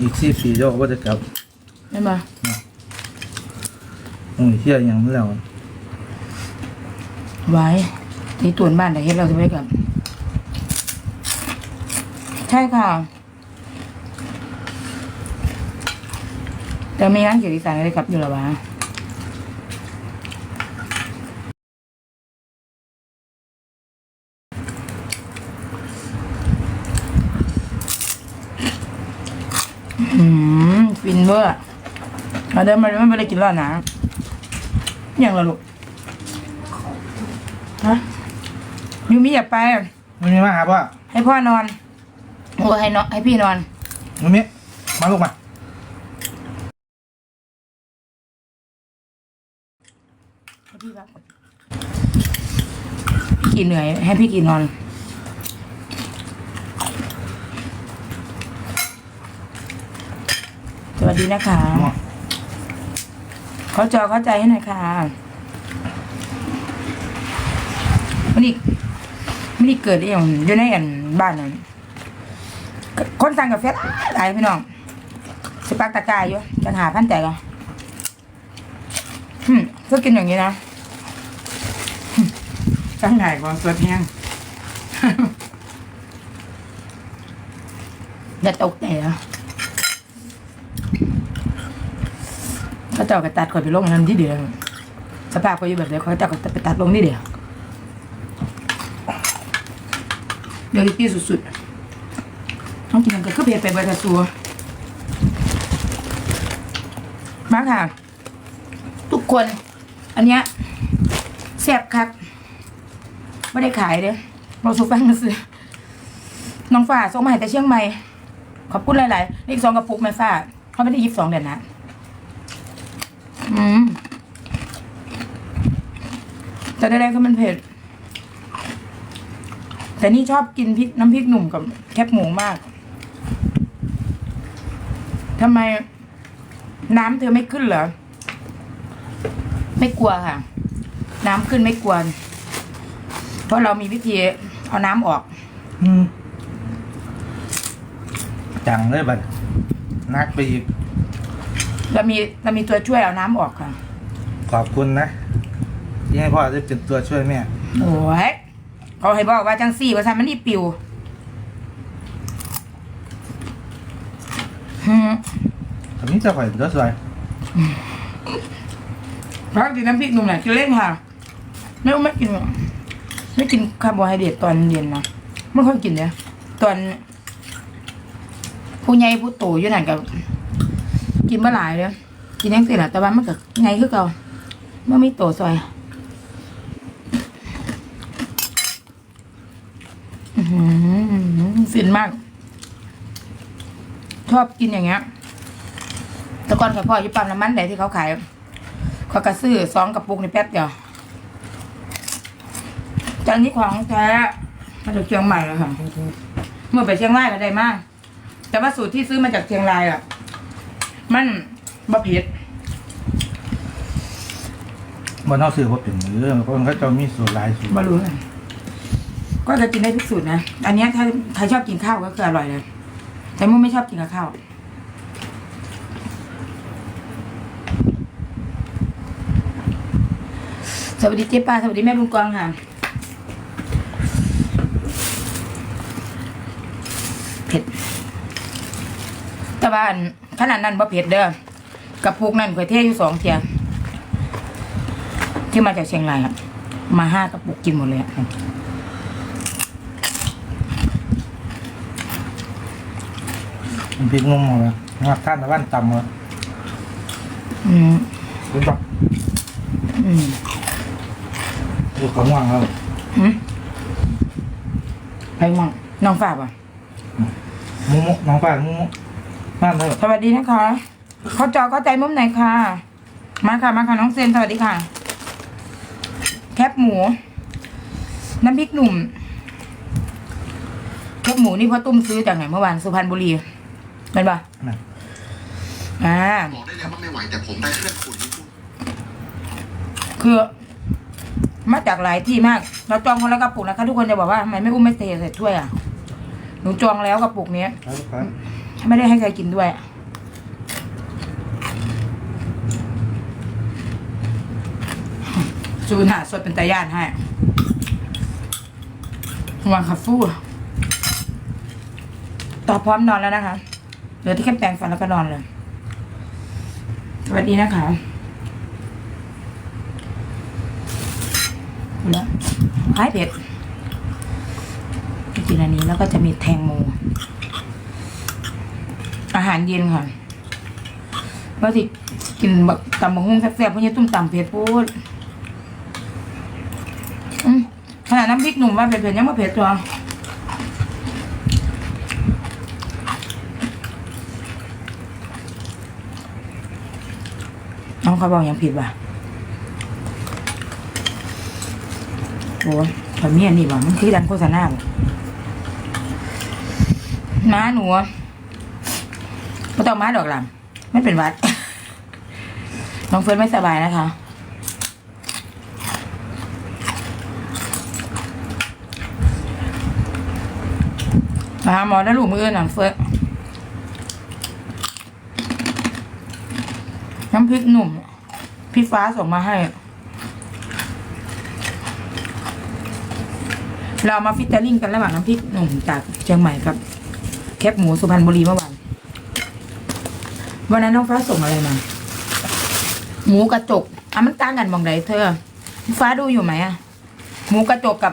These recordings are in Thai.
อีกสี่ปีเจ้าก็จะกลับได้ไหมโอ้ยเที่ยยังไม่แล้วไว้ที่ตัวนบ้านแต่เฮ็ดเราจะไม่กลับ ใช่ค่ะ แต่มีร้านเกียวอีสานอะไรกลับอยู่หรอวะ อืมฟินเวอร์ มาเดินมาเดินไม่ได้กินแล้วนะอย่างละลูกฮะยูมิอย่าไปไม่มีมาหาป่ะให้พ่อนอนโอ้ให้นอนให้พี่นอนไม่มีมาลูกมาให้พี่พักผ่อนพี่กี่เหนื่อย ให้พี่กี่นอนสวัสดีนะคะ เขาจอเข้าใจให้หน่อยค่ะมันอีกมันอีกเกิดอหย่างอยู่ในอันบ้านนั้นคนสั่งกาแฟหลายพี่น้องสปักตะกายอยู่จะหาพันแต่ก็อืมก็กินอย่างนี้นะอืมสั่งไหนก่อนสดแห้งอย่าตกใจนะ เจ้าก็ตัดก่อนไปลงอันนั้นที่เดียวสภาพก็อยู่แบบเดียวเขาเจ้าก็ไปตัดลงนี่เดียวเดี๋ยวที่สุดๆต้องกินกันก็เผ็ดไปเบอร์ตัวมาค่ะ ทุกคน อันเนี้ยแซ่บครับไม่ได้ขายเด้เราสูฟังซื้อน้องฝ้าส่งมาให้แต่เชียงใหม่ ขอบคุณหลายๆ นี่สองกระปุกแม่ฝ้าเขาไม่ได้ยิบสองเดือนนะ อืมแต่ใดๆก็มันเผ็ด แต่นี่ชอบกินพริกน้ำพริกหนุ่มกับแคบหมูมากทำไม น้ำเธอไม่ขึ้นเหรอ ไม่กลัวค่ะ น้ำขึ้นไม่กลัว เพราะเรามีวิธีเอาน้ำออก อืมจังเลยบัดนักไปอีก เรามีเรามีตัวช่วยเอาน้ำออกค่ะ ขอบคุณนะ ที่ให้พ่อได้เป็นตัวช่วยแม่ โอ้ยเขาให้บอกว่าจังสี่ว่าซันมันนี่ปิวฮึตอนนี้จะข่อยตัวสวยพักกินน้ำพริกหนุ่มหน่อยกินเล่นค่ะ ไม่ไม่กิน ไม่กินคาร์โบไฮเดรตตอนเย็นนะไม่ค่อยกินเนี่ยตอน ผู้ใหญ่ผู้โตอยู่นั่นกับ กินเมื่อหลายเลยกินยังสิล่ะแต่ว่ามันก็ไงคือเก่าเมื่อไม่โตซอยฟินมาก ชอบกินอย่างเงี้ยแต่ก่อนกับพ่ออยู่ปั๊มน้ำมันไหนที่เขาขายเขากระซื้อสองกระปุกในแป๊บเดียวจานนี้ของแท้มาจากเชียงใหม่แล้วค่ะ เมื่อไปเชียงรายก็ได้มาก แต่ว่าสูตรที่ซื้อมาจากเชียงรายอะ มันบะเพ็ดบนเท่าซื้อว่าเป็นเรื่องเพราะมันก็จะมีสูตรหลายสูตรบะรู้เลยก็จะกินได้ทุกสูตรนะ อันเนี้ยถ้าใครชอบกินข้าวก็คืออร่อยเลย แต่มุ่ไม่ชอบกินกับข้าว สวัสดีเจ๊ปาสวัสดีแม่บุญกวางค่ะ เผ็ด แต่ ว่าอันขนาดนั้นบ่เผ็ดเด้อกระปุกนั่นข่อยเทอยู่สองเทียที่มาจากเชียงรายครับ มาห้ากระปุกกินหมดเลยอะมันพริกนุ่มหมดเลยงัดท่านตะวันต่ำเลยอืมรู้จักอืมดูของว่างแล้วหืมไปมั่งน้องฝากอะมุมุน้องป้ามุมุ บ้านเลยสวัสดีนะคะ เขาจอเข้าใจมุมไหนค่ะ มาค่ะ มาค่ะน้องเซนสวัสดีค่ะ แคบหมู น้ำพริกหนุ่ม แคบหมูนี่พ่อตุ้มซื้อจากไหนเมื่อวานสุพรรณบุรีเป็นปะนะอ่าบอกได้เลยว่าไม่ไหวแต่ผมได้แค่คุณนี่พูดคือ มาจากหลายที่มาก เราจองคนละกระปุกนะคะ ทุกคนจะบอกว่าทำไมไม่อุ้มไม่เทใส่ถ้วยอะหนูจองแล้วกระปุกเนี้ยแล้วครับ ไม่ได้ให้ใครกินด้วย จูนหาสดเป็นตาย่านให้วางขับฟู่ต่อพร้อมนอนแล้วนะคะ เหลือที่แค่แปรงฟันแล้วก็นอนเลย สวัสดีนะคะแล้วหายเผ็ดกินอันนี้แล้วก็จะมีแทงโม อาหารเย็นค่ะว่าสิกินแบบตำบักหุ่งแซ่บๆเพราะเนี่ยตุ้มตำเผ็ดพูดขนาดน้ำพริกหนุ่มว่าเผ็ดๆยังไม่เผ็ดตัวน้องเขาบอกยังผิดว่ะโอ้ยแบบนี้อันนี้ว่ะมันคือดันโฆษณาบ่น้าหนูอะ ไม่ต้องมาดอกลำไม่เป็นวัด น้องเฟิร์นไม่สบายนะคะ มาหาหมอแล้วลูกมืออื่นน้องเฟิร์นน้ำพริกหนุ่ม พี่ฟ้าส่งมาให้ เรามาฟิตเตอร์ลิงกันระหว่างน้ำพริกหนุ่มจากเชียงใหม่กับ แคบหมูสุพรรณบุรีเมื่อวาน วันนั้นน้องฟ้าส่งอะไรมาหมูกระจกอะมันต่างกันมองไหนเธอ ฟ้าดูอยู่ไหมอะหมูกระจกกับ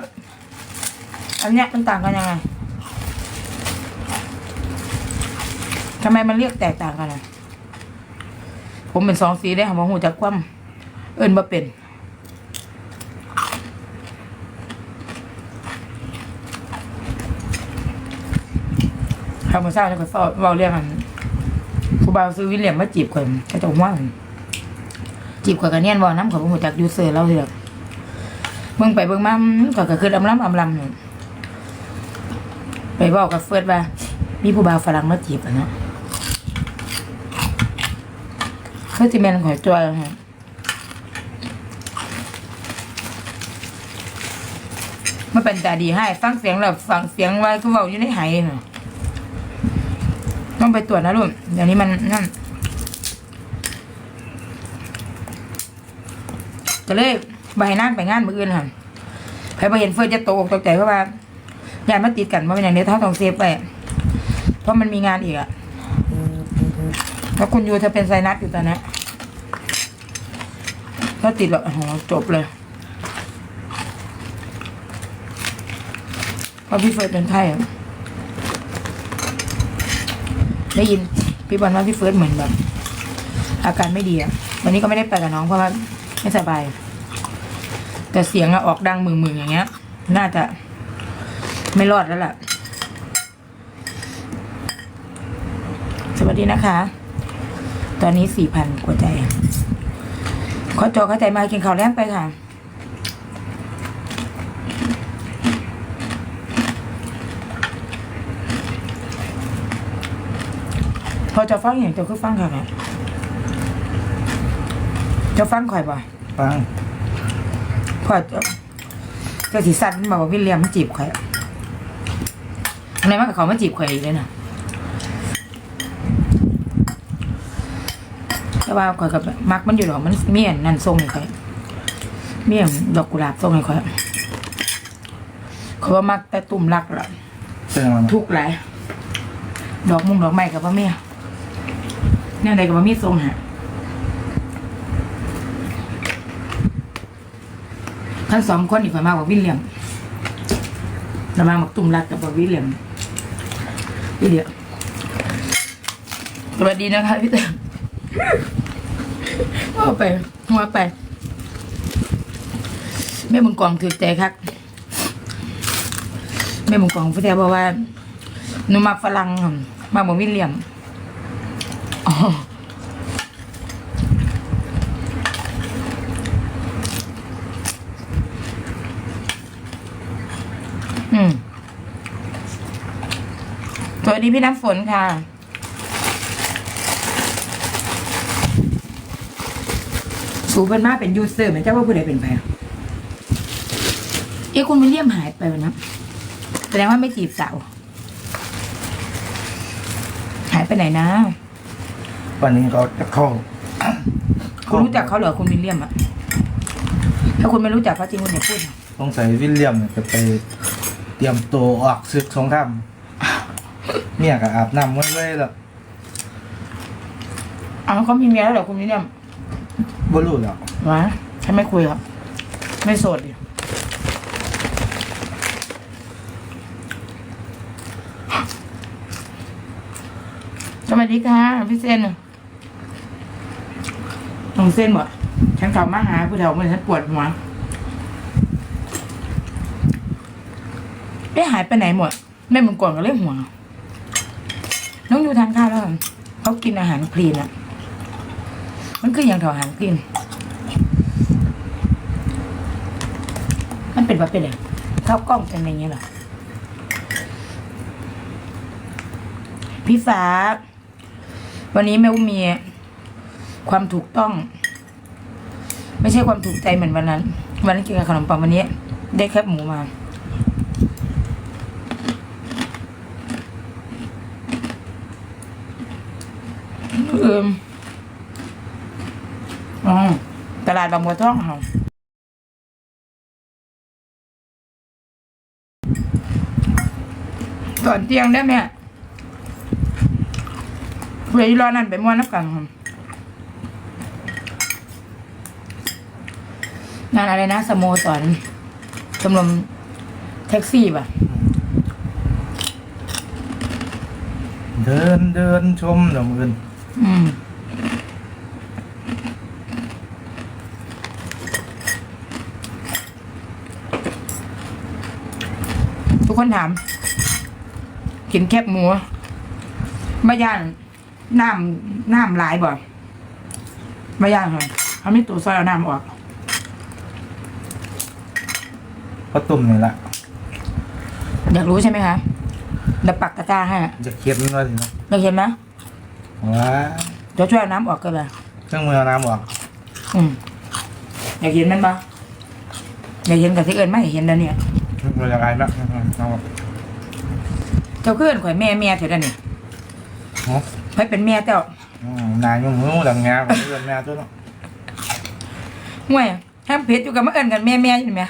อันเนี้ยมันต่างกันยังไงทำไมมันเรียกแตกต่างกันอะผมเป็นสองสีได้ค่ะผมหูจักคว่ำเอิญมาเป็นทำมาสร้างแล้วก็เฝ้าเฝ้าเรียกกัน ครูบาซื้อวิลเลียมมาจีบข่อยก็จะว่าจีบข่อยกันเนียนบอน้ำข่อยบ่หูจักยูเซอร์เราเถอกเบิ่งไปเบิ่งมาข่อยก็คืออำลำอำลำไปบอกกับเฟิร์สว่า มีผู้บ่าวฝรั่งมาจีบอะเนาะเขาจะแมนข่อยจอยฮะมันเป็นตาดีให้ฟังเสียงแล้วฟังเสียงไว้ก็เว้าอยู่ในไหายเนาะ ต้องไปตรวจนะลูกเดี๋ยวนี้มันนั่นก็เลยใบหน้าไปงานมืออื่นค่ะใครไปเห็นเฟิร์จะตกตกใจเพราะว่าญาติมาติดกันมาเป็นอย่างนี้เท่าต้องเซฟไปเพราะมันมีงานอีกอะแล้วคุณยูเธอเป็นไซนัสอยู่ตอนนี้ถ้าติดแบบโอ้โหจบเลยเพราะพี่เฟิร์เป็นไข้อะ ได้ยินพี่บอลว่าพี่เฟิร์สเหมือนแบบ อาการไม่ดีอะวันนี้ก็ไม่ได้ไปกับน้องเพราะว่าไม่สบาย แต่เสียงอะออกดังมึงๆอย่างเงี้ย น่าจะไม่รอดแล้วล่ะ สวัสดีนะคะ ตอนนี้สี่พันกว่าใจ ขอจอเข้าใจมากินข้าวแล้งไปค่ะ พอจะฟังอย่างเจ้าคือฟังค่ะแม่จะฟังข่อยบ่ฟังพอจะเจ้าสีสันมันบอกว่าวิลเลียมมันจีบข่อยในมันกับเขามาจีบข่อยอีกเลยนะแต่ว่าข่อยกับมักมันอยู่หรอกมันเมียนนั่นทรงให้ข่อยเมียนดอกกุหลาบทรงให้ข่อยเขาว่ามักแต่ตุ่มรักละเป็นยังไงทุกข์หลายดอกมุงดอกไม้กับพ่อเมีย เนี่ยใดกับพ่อมีทรงฮะทั้งสองคนอีกฝ่ายมากกว่าวิลเลียมระมาบักตุ่มรักกับบอกวิลเลียมวิลเลียมสวัสดีนะคะพี่เต๋อว่าไปว่าไป แม่บุญกองถือใจครับแม่หมูกองพี่แท้บอกว่าหนูมักฝรั่งมักบอกวิลเลียม อืมสวัสดีพี่น้ำฝนค่ะ สูเป็นมาเป็นยูเซอร์เหมือนเจ้าว่าผู้ใดเป็นไปอะเอ๊ะคุณวิลเลียมหายไปวันนะแสดงว่าไม่จีบสาวหายไปไหนนะ วันนี้เขาจะเข้าคุณรู้จักเขาเหรอคุณวิลเลียมอะถ้าคุณไม่รู้จักเขาจริงคุณอย่าพูดนะสงสัยวิลเลียมเนี่ยจะไปเตรียมตัวออกศึกสงครามเมียก็อาบน้ำไว้ไว้แล้วเอาเขามีเมียแล้วเหรอคุณวิลเลียมบ่รู้แล้ววะฉันไม่คุยครับ ไม่โสดดิสวัสดีค่ะพี่เซน น้องเซนบอกฉันกลับมาหาผู้เฒ่าเมื่อฉันปวดหัวเอ๊ะหายไปไหนหมดแม่มึงก่อนก็เลยหัว น้องอยู่ทานข้าวแล้วเขากินอาหารคลีนอะมันคืออย่างเถาอาหารคลีนมันเป็นว่าเป็นอะไรข้าวกล้องเป็นอย่างเงี้ยเหรอพี่ฟ้า วันนี้แม่อุ้มมี ความถูกต้อง ไม่ใช่ความถูกใจเหมือนวันนั้น วันนั้นกินกับขนมปังวันนี้ ได้แคบหมูมาเอออ๋อตลาดบางบัวทองเหรอตอนเที่ยงได้ไหมเวลารอนั่นไปม้วนนักกันครั งานอะไรนะสโมสรชมรมแท็กซี่ป่ะ เดินเดินชมเดี๋ยวมือนอืม ทุกคนถาม กินแคบหมูมาย่างน้ำน้ำหลายบ่มาย่างค่ะเขาไม่ตัวซอยเอาน้ำออก ก็ตุ่มนี่แหละอยากรู้ใช่ไหมคะเดี๋ยวปักตะกร้าให้จะเค็มด้วยสินะเราเห็นไหมว้าเดี๋ยวช่วยเอาน้ำออกกันเลยเครื่องมือเอาน้ำออกอืมอยากเห็นมันปะอยากเห็นกับที่เอิญไม่เห็นแล้วเนี่ยมันจะไงบ้างเอาออกเจ้าเพื่อนข่อยแม่แม่เถอะนั่นนี่เนาะไปเป็นแม่เจ้าอืมนายยุ่งมือดังงาของเรื่องแม่ตัวเนาะห่วยห้ามเพชรอยู่กับมาเอิญกันแม่แม่อยู่ไหม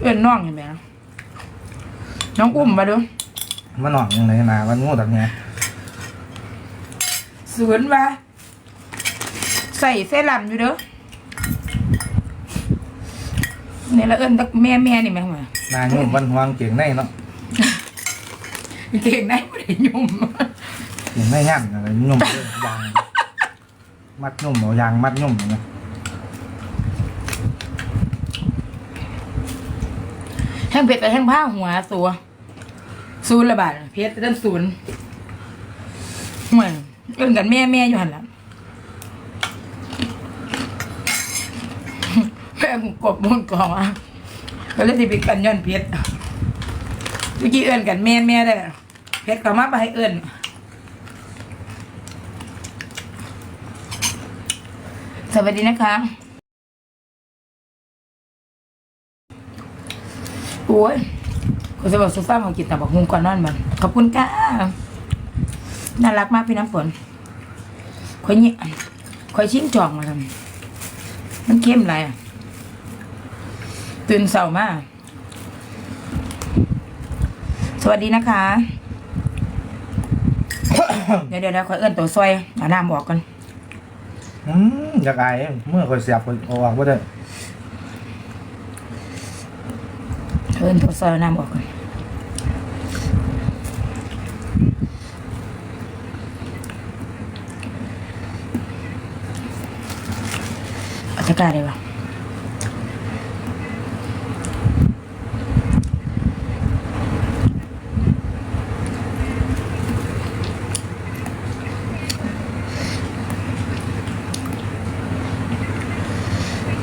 เอิญน้องอยู่ไหมน้องอุ้มมาดูมันหน่อยยังไงนามันงูดังงาสวนว่าใส่เส้นลำอยู่เด้อเนี่ยละเอิญตักแม่แม่นี่ไหมหัวนายยุ่งมันวางเก่งในเนาะเก่งไหนไม่ได้ยุ่มเก่งในย่ำอะไรยุ่มเลยยางมัดยุ่มเอายางมัดยุ่มอย่างเงี้ย แห้งเผ็ดแต่แห้งผ้าหัวสัวศูนย์ละบาทเพชรเริ่มศูนย์เหมือนเอิ้นกันแม่แม่อยู่หันละแม่กบมุนกองอะก็เลยที่ไปกันย้อนเพชรเมื่อกี้เอิ้นกันแม่แม่ได้เพชรก็มาไปให้เอิ้นสวัสดีนะคะ โอ้ยคุณสบัติสุฟ้าของกินตับบักฮุงก่อนนอนมันขอบคุณค่ะน่ารักมากพี่น้ำฝนคอยเนี่ยคอยชิ้นจองมาทำมันเข้มไรอะ ตื่นเสามาก สวัสดีนะคะ เดี๋ยวเดี๋ยวเดี๋ยวคอยเอื้อนตัวซอยเอาน้ำออกกันอืมอยากอายเมื่อคอยเสียบคอยอออกว่าได้ เอื้อนตัวซอยน้ำออกกันอาตะกร้าได้ปะ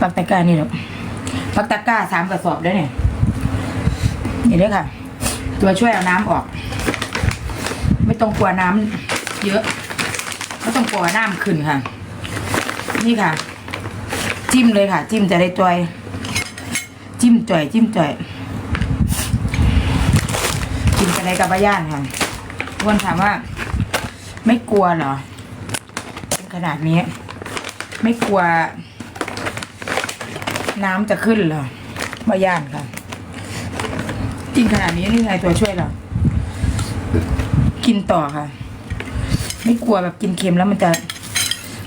ปักตะกร้านี่หรอปักตะกร้าสามกระสอบได้เนี่ย นี่ด้วยค่ะ ตัวช่วยเอาน้ำออก ไม่ต้องกลัวน้ำเยอะ ไม่ต้องกลัวน้ำขึ้นค่ะ นี่ค่ะ จิ้มเลยค่ะ จิ้มจะได้จอย จิ้มจ่อย จิ้มจ่อยกินกันอะไรกับบ้าย่านค่ะทุกคนถามว่า ไม่กลัวเหรอขนาดนี้ ไม่กลัว น้ำจะขึ้นเหรอมาย่านค่ะ กินขนาดนี้นี่ไงตัวช่วยเรากินต่อค่ะ ไม่กลัวแบบกินเค็มแล้วมันจะ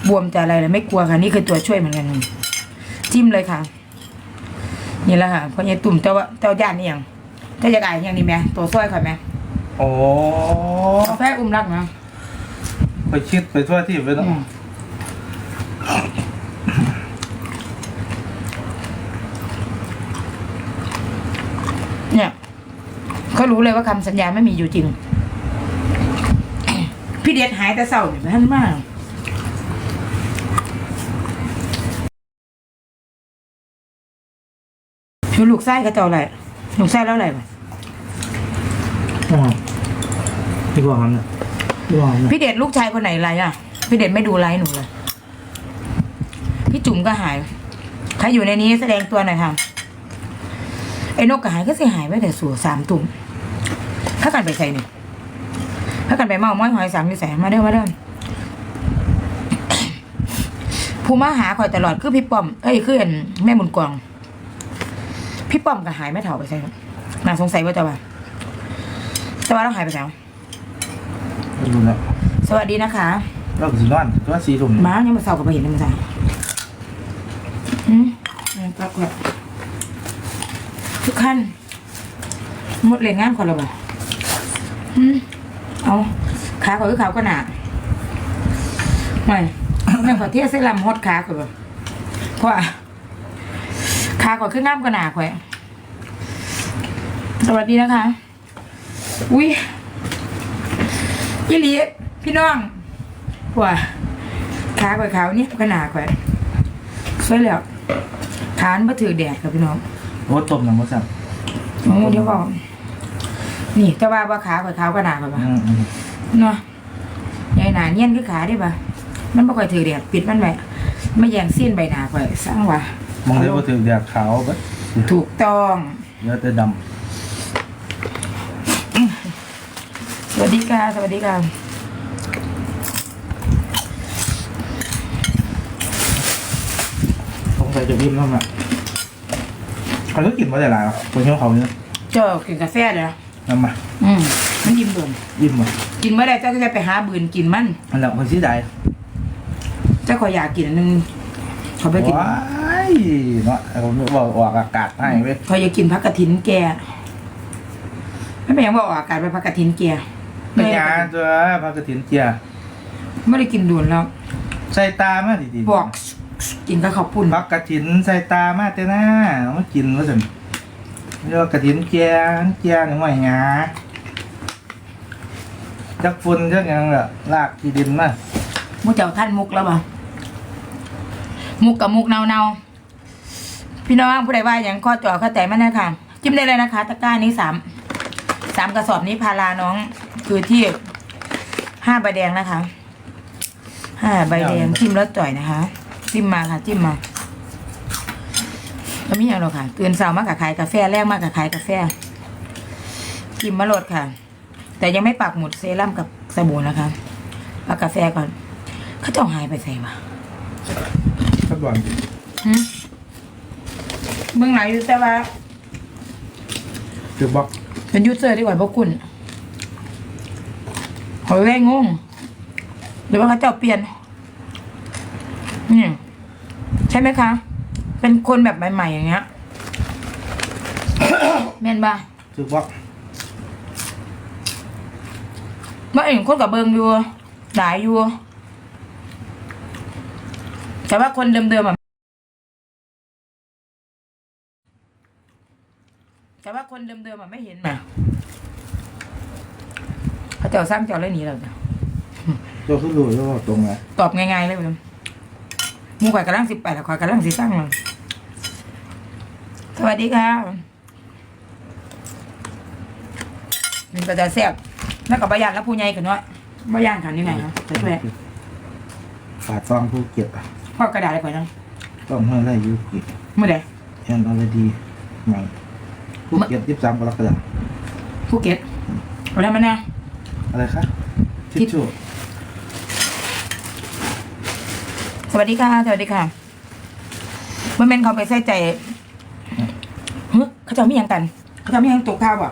บวมจะอะไรเลยไม่กลัวค่ะ นี่คือตัวช่วยเหมือนกันจิ้มเลยค่ะ นี่แหละค่ะเพราะยายตุ่มเจ้าว่าเจ้าย่านนี่ยังเจ้าจะกายอย่างนี้ไหมตัวซอยข่อยไหมโอ้กาแฟอุ้มรักนะไปคิดไปทั่วที่ไปเนาะ อืมเนี่ย เขารู้เลยว่าคำสัญญาไม่มีอยู่จริง พี่เดชหายแต่เศร้าเนี่ยท่านมากคือลูกไส้ก็เจ้าอะไรลูกไส้แล้วอะไรวะอ๋อพี่บอกมันนะพี่บอกมันนะพี่เดชลูกชายคนไหนไรอะ พี่เดชไม่ดูไลฟ์หนูเลย พี่จุ๋มก็หาย ใครอยู่ในนี้แสดงตัวหน่อยค่ะไอ้นกก็หายก็เสียหายไปแต่สู่สามตุ่ม ถ้ากันไปใส่นี่ถ้ากันไปเมาม้อยหอยสังอยู่ใส่มาเด้อมาเด้อผู้มาหาคอยตลอดคือพี่ป้อม เอ้ยคืออันแม่บุญกวางพี่ป้อมก็หายไม่เถ่าไปใส่น่าสงสัยว่าจะว่าแต่ว่าเราหายไปแล้วไม่รู้แล้วสวัสดีนะคะ เราก็สินอนตัวสี่ทุ่มม้าเนี่ยมาเศร้ากับไปเห็นเลยมาจ้าอืมปากแบบทุกขั้นหมดเรียนงานคนละบ่อืม เอาขาข่อยคือขาวก็หนาไม่แม่ขอเทียบเส้นลำฮดขาข่อยบ่เพราะว่าขาข่อยขึ้นงามก็หนาข่อยสวัสดีนะคะ อุ้ยยี่หลีพี่น้องว่าขาข่อยขาวเนี่ยขนาดข่อยสวยแล้วขานมาถือแดดกับพี่น้องโอ้ต้มน้ำมันสั่งโอ้เดี๋ยวบอก นี่จะว่าว่าขาข่อยขาวขนาดข่อยปะอืมอืมเนาะยายหนาเนียนคือขาได้ปะมันบ่ค่อยถือแดดปิดมันไว้ไม่แย่งเส้นใบหนาข่อยสร้างว่ะมองได้ว่าถือแดดขาวเบัดถูกต้องเยอะแต่ดสวัสดีค่ะสวัสดีค่ะำสงสัยจะยิ้มแล้วมั้ยเขาก็กินมาแต่หลายอะคนชอบเขาเนี่ยเจ้ากินกาแฟเลย นะน้ำมาอืมมันยิ้มโดนยิ้มมากินเมื่อไรเจ้าก็จะไปหาบืนกินมันอันดับคนที่ใดเจ้าขอยอยากกินอันนึงเขาไปกินว้ายเนาะผมบอกออกอากาศให้เว้ยเขาอยากกินผักกระถินแกไม่เป็นหยังบอกออกอากาศไปผักกระถินแกเป็นยาตัวพากระถินเจียไม่ได้กินด่วนแล้วใส่ตามาดีดีบอกกินกับข้าวปุ้นพักกระถินใส่ตามาแต่หน้ามากินว่าสิ เรียกว่ากระถินเจียเจียหนึ่งว่าหยาจักฝุ่นจักหยังละลากที่ดินมามุกเจ้าท่านมุกแล้วบ่มุกกับมุกเนาเนาๆพี่น้องผู้ใดว่าอย่างข้อจ่อข้อแต่มันนะค่ะจิ้มได้เลยนะคะ ตะกร้านี้สามสามกระสอบนี้พาราน้อง คือที่ห้าใบแดงนะคะห้าใบแดงจิ้มแล้วจ่อยนะคะ จิ้มมาค่ะ จิ้มมา แล้วมีอย่างหรอกค่ะตื่นเช้ามากกับขายกาแฟแรกมากกับขายกาแฟจิ้มมะรดค่ะ แต่ยังไม่ปักหมุดเซรั่มกับสบู่นะคะเอากาแฟก่อนเขาจะเอาหายไปใส่ปะสักวันหึเบื้องหลังอยู่แต่ว่าคือบอกเป็นยูเซอร์ดีกว่าพวกคุณหอยแรงงงหรือว่าเขาจะเอาเปลี่ยนนี่ใช่ไหมคะ เป็นคนแบบใหม่ๆอย่างเงี้ยแม่นบ้าคือบอกเมื่อเองคนกับเบิงอยู่หลายอยู่แต่ว่าคนเดิมๆอะแต่ว่าคนเดิมๆอะไม่เห็นนะเขาเจ้าสร้างเจ้าเลยหนีเราจ้ะตัวคือรู้แล้วว่าตรงไงตอบง่ายๆเลยเลยหมูข่อยกำลังสิบแปดข่อยกำลังสิสร้างเลย สวัสดีค่ะมันก็จะแซ่บแล้วก็บะยานแล้วผู้ใหญ่กันเนาะบะยานขันยังไงครับจะช่วยฝาดฟองผู้เก็บอะพ่อกระดาษอะไรก่อนนะต้องเมื่อไรอยู่กิเมื่อใดแอนออร์ดีใหม่ผู้เก็บยี่สิบสามกรกฎาคมภูเก็ตเอาแล้วมันนะอะไรคะทิชชู่สวัสดีค่ะ สวัสดีค่ะเมื่อเมนเขาไปใส่ใจ เขาจะมียังกัน เขาจะมียังตกข้าวบ่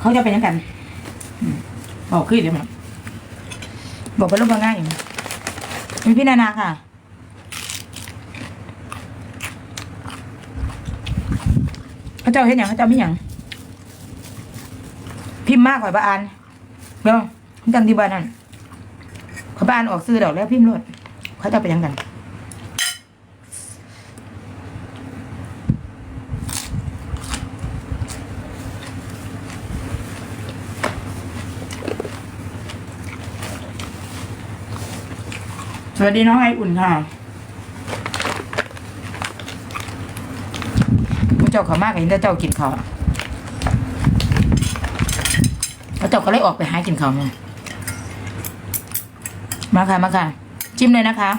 เขาจะเป็นยังกันบอกขึ้นเดี๋ยวมันบอกไปรูปง่ายๆมีพี่นานาค่ะเขาเจ้าเห็นอย่างเขาเจ้าไม่หยังพิมพ์มากกว่าบ้านเดี๋ยวผมจำที่บ้านนั่นเขาบ้านออกซื้อดอกแล้วพิมพ์รถเขาจะไปยังกัน วัสดีน้องไออุ่นค่ะพระเจ้าขามากเห็นแต่เจ้ากินเขาวพระเจ้าก็เลยออกไปหากินเขาวเนี่ยมาค่ะมาค่ะ จิ้มเลยนะคะ